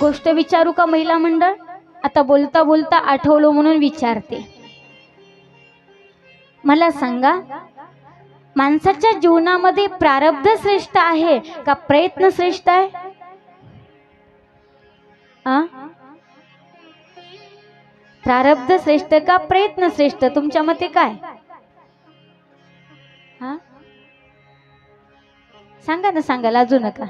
गोष्ट विचारू का महिला मंडळ? आता बोलता बोलता आठवलो म्हणून विचारते. मला सांगा माणसाच्या जीवनामध्ये प्रारब्ध श्रेष्ठ आहे का प्रयत्न श्रेष्ठ आहे? प्रारब्ध श्रेष्ठ का प्रयत्न श्रेष्ठ? तुमच्या मते काय? सांगा ना सांगाल अजून नका.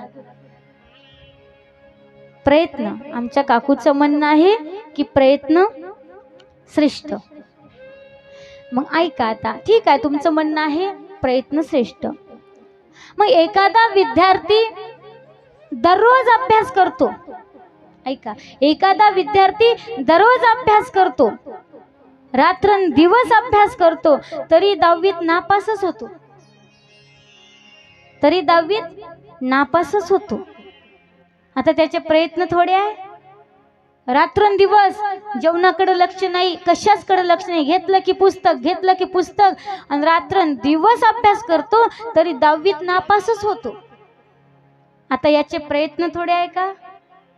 प्रयत्न. आमच्या काकूचं म्हणणं आहे की प्रयत्न श्रेष्ठ. मग ऐका आता. ठीक आहे तुमचं म्हणणं आहे प्रयत्न श्रेष्ठ. मग एखादा विद्यार्थी दररोज अभ्यास करतो. ऐका. एखादा विद्यार्थी दररोज अभ्यास करतो. रात्रंदिवस अभ्यास करतो. तरी दहावीत नापासच होतो. तरी दहावीत नापासच होतो. आता त्याचे प्रयत्न थोडे आहे. रात्रंदिवस जेवणाकडे लक्ष नाही कशाचकडे लक्ष नाही. घेतलं की पुस्तक घेतलं की पुस्तक. आणि रात्रंदिवस अभ्यास करतो तरी दहावीत नापासच होतो. आता याचे प्रयत्न थोडे आहे का?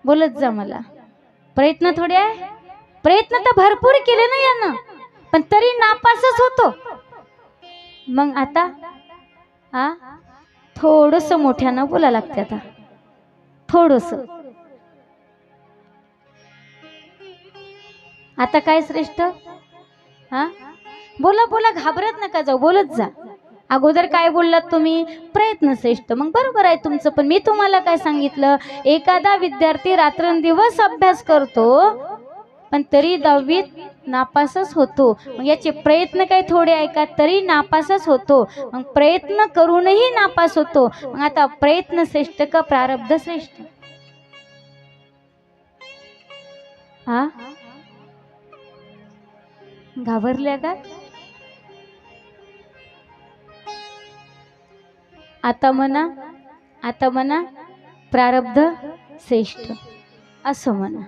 बोलत जा मला. प्रयत्न थोडे आहे? प्रयत्न तर भरपूर केले ना यानं. पण तरी नापासच होतो. मग आता हा थोडस मोठ्यानं बोला लागते आता. थोडस. आता काय श्रेष्ठ? हा? बोला बोला घाबरत नका जाऊ बोलत जा. अगोदर काय बोललात तुम्ही? प्रयत्न श्रेष्ठ. मग बरोबर आहे तुमचं पण मी तुम्हाला काय सांगितलं? एखादा विद्यार्थी रात्रंदिवस अभ्यास करतो पण तरी दहावीत नापासच होतो. मग याचे प्रयत्न काही थोडे ऐकात तरी नापासच होतो. मग प्रयत्न करूनही नापास होतो. मग आता प्रयत्न श्रेष्ठ का प्रारब्ध श्रेष्ठ? हा घाबरल्या का? आता म्हणा आता म्हणा प्रारब्ध श्रेष्ठ. असं म्हणा.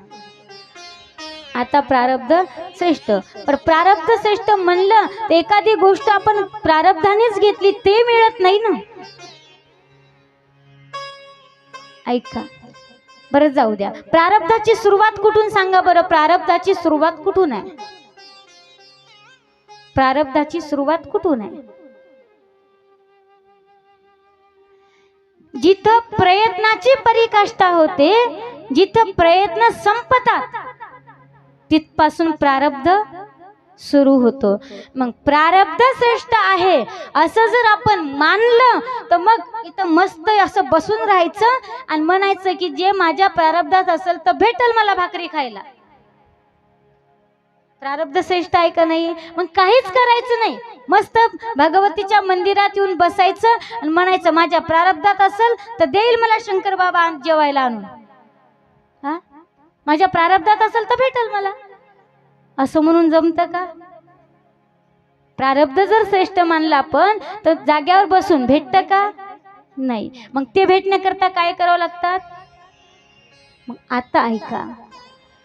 आता प्रारब्ध श्रेष्ठ. पण प्रारब्ध श्रेष्ठ म्हणलं तर एखादी गोष्ट आपण प्रारब्धानेच घेतली ते मिळत नाही ना. ऐका. बरं जाऊ द्या. प्रारब्धाची सुरुवात कुठून सांगा बरं? प्रारब्धाची सुरुवात कुठून आहे? प्रारब्धाची सुरुवात कुठून आहे? जिथं प्रयत्नाची परिकाष्ठा होते जिथं प्रयत्न संपतात तिथपासून प्रारब्ध सुरू होतो. मग प्रारब्ध श्रेष्ठ आहे असं जर आपण मानलं तर मग इथं मस्त असं बसून राहायचं आणि म्हणायचं की जे माझ्या प्रारब्धात असेल तर भेटल मला भाकरी खायला. प्रारब्ध श्रेष्ठ आहे का नाही? मग काहीच करायचं नाही. मस्त भगवतीच्या मंदिरात येऊन बसायचं आणि म्हणायचं माझ्या प्रारब्धात असेल तर देईल मला शंकर बाबा जेवायला आणून. हा? माझ्या प्रारब्धात असेल तर भेटल मला. असं म्हणून जमतं का? प्रारब्ध जर श्रेष्ठ मानला आपण तर जाग्यावर बसून भेटतं का? नाही. मग ते भेटण्याकरता काय करावं लागतात? मग आता ऐका.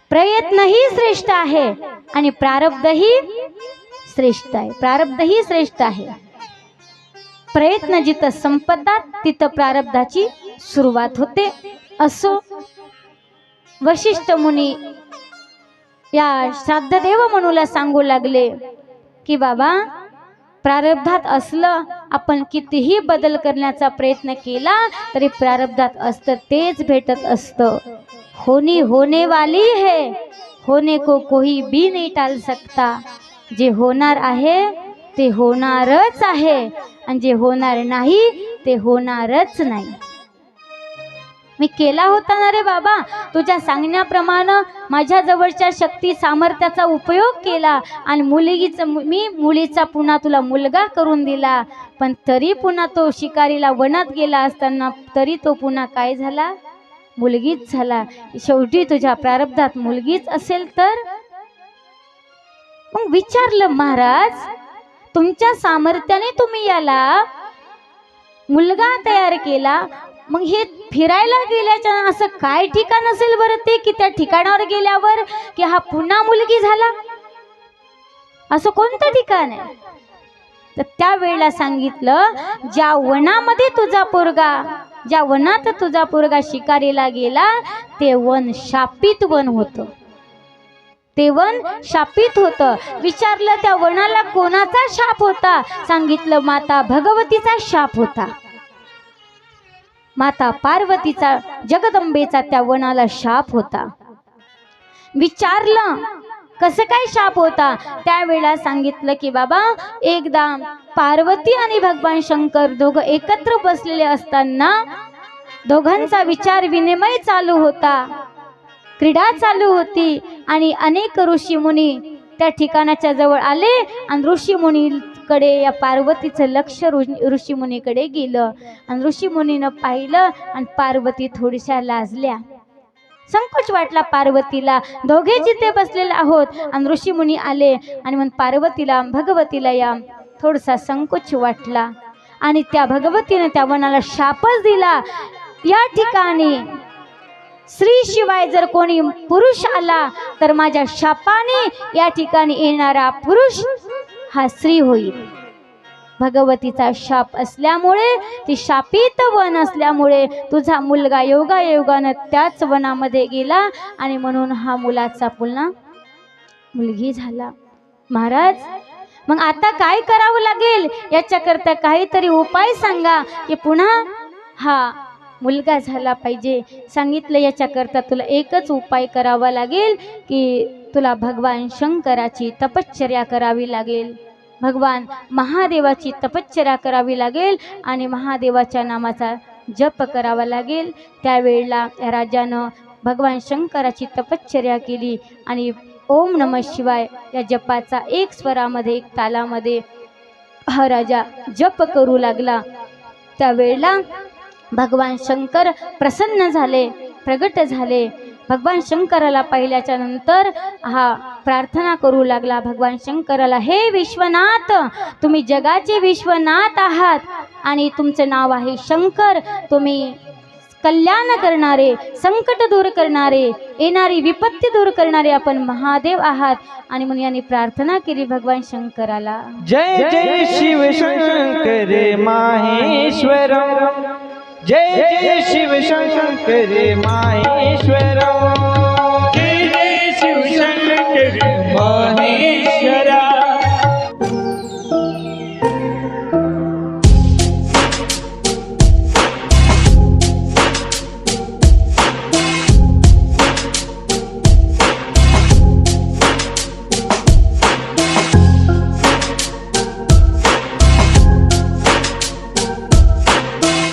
प्रयत्नही श्रेष्ठ आहे आणि प्रारब्धही श्रेष्ठ आहे. प्रारब्धही श्रेष्ठ आहे. प्रयत्न जिथं संपतात तिथं प्रारब्धाची सुरुवात होते. असो. वशिष्ठ मुनी या श्राद्धदेव म्हणूला सांगू लागले की बाबा प्रारब्धात असलं आपण कितीही बदल करण्याचा प्रयत्न केला तरी प्रारब्धात असतं तेच भेटत असतं. होनी होने वाली है होने को कोई भी नहीं टाल सकता. जे होणार आहे ते होणारच आहे आणि जे होणार नाही ते होणारच नाही. मी केला होता ना रे बाबा? तुझ्या सांगण्याप्रमाणे माझ्या जवळच्या शक्ती सामर्थ्याचा उपयोग केला आणि मुलगीचा मी मुलीचा पुन्हा तुला मुलगा करून दिला. पण तरी पुन्हा तो शिकारीला वनात गेला असताना तरी तो पुन्हा काय झाला? मुलगीच झाला. शेवटी तुझ्या प्रारब्धात मुलगीच असेल तर? मग विचारलं महाराज तुमच्या सामर्थ्याने तुम्ही याला मुलगा तयार केला मग हे फिरायला गेल्याच्या असं काय ठिकाण असेल बरं ते? की त्या ठिकाणावर गेल्यावर की हा पुन्हा मुलगी झाला? असं कोणतं ठिकाण आहे? तर त्यावेळेला सांगितलं ज्या वनामध्ये तुझा पोरगा ज्या वनात तुझा पोरगा शिकारीला गेला ते वन शापित वन होतं. ते वन शापित होतं. विचारलं त्या वनाला कोणाचा शाप होता? सांगितलं माता भगवतीचा शाप होता. माता पार्वतीचा जगदंबेचा त्या वनाला शाप होता. विचारलं कसं काय शाप होता? त्यावेळेला सांगितलं की बाबा एकदा पार्वती आणि भगवान शंकर दोघं एकत्र बसलेले असताना दोघांचा विचार विनिमय चालू होता. क्रीडा चालू होती आणि अनेक ऋषीमुनी त्या ठिकाणाच्या जवळ आले आणि कडे या पार्वतीचं लक्ष ऋ- ऋषीमुनीकडे गेलं. आणि ऋषीमुनीनं पाहिलं आणि पार्वती थोडीशा लाजल्या. संकोच वाटला पार्वतीला. दोघे जिथे बसलेले आहोत आणि ऋषीमुनी आले आणि मग पार्वतीला भगवतीला या थोडासा संकोच वाटला. आणि त्या भगवतीने त्या वनाला शापच दिला. या ठिकाणी स्त्री शिवाय जर कोणी पुरुष आला तर माझ्या शापाने या ठिकाणी येणारा पुरुष हा स्त्री होईल. भगवतीचा शाप असल्यामुळे ती शापित वन असल्यामुळे तुझा मुलगा योगा योगानं त्याच वनामध्ये गेला आणि म्हणून हा मुलाचा पुन्हा मुलगी झाला. महाराज मग आता काय करावं लागेल? याच्याकरता काहीतरी उपाय सांगा की पुन्हा हा मुलगा झाला पाहिजे. सांगितलं याच्याकरता तुला एकच उपाय करावा लागेल की तुला भगवान शंकराची तपश्चर्या करावी लागेल. भगवान महादेवाची तपश्चर्या करावी लागेल आणि महादेवाच्या नामाचा जप करावा लागेल. त्यावेळेला राजानं भगवान शंकराची तपश्चर्या केली आणि ओम नम शिवाय या जपाचा एक स्वरामध्ये एक तालामध्ये हा राजा जप करू लागला. त्यावेळेला भगवान शंकर प्रसन्न झाले प्रगट झाले. भगवान शंकराला पाहिल्याच्या नंतर हा प्रार्थना करू लागला. भगवान शंकराला हे विश्वनाथ तुम्ही जगाचे विश्वनाथ आहात आणि तुमचं नाव आहे शंकर. तुम्ही कल्याण करणारे संकट दूर करणारे येणारी विपत्ती दूर करणारे आपण महादेव आहात. आणि म्हणून यांनी प्रार्थना केली भगवान शंकराला. जय जय शिव शंकर माहेश्वर जय जय शिव शंकर माहेश्वर